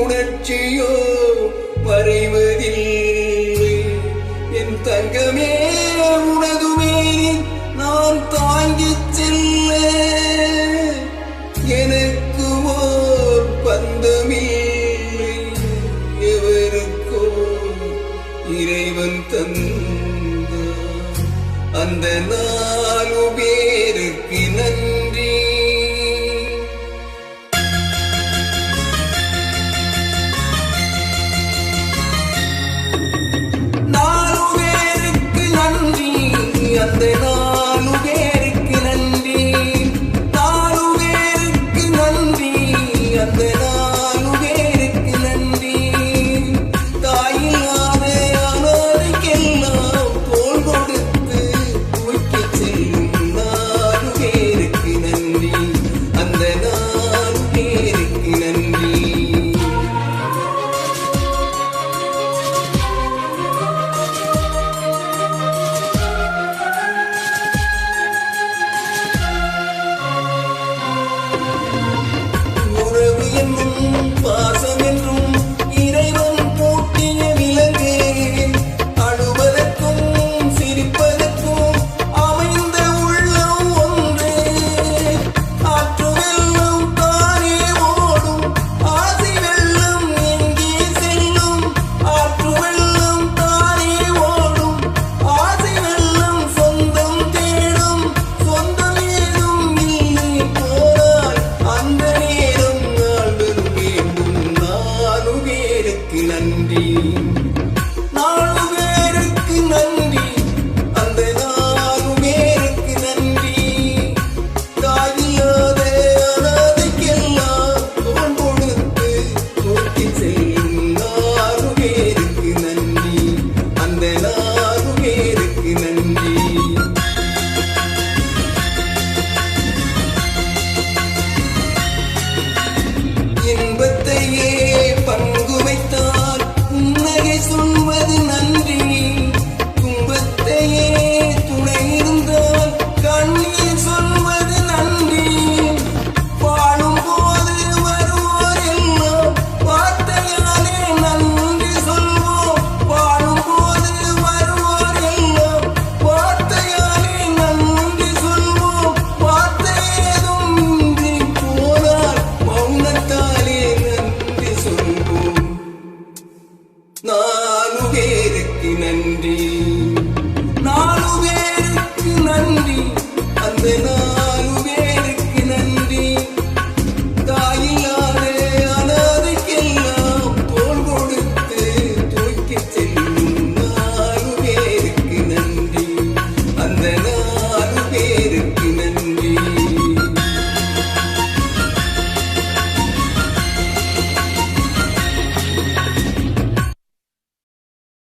உணர்ச்சியோ மறைவதில்லை என் தங்கமே உனதுமே நான் தாங்கி செல்ல. எனக்கு ஓர் பந்தமில்லை எவருக்கோ இறைவன் தன் அந்த நாலு பேருக்கு வாசம் நன்றி indeed.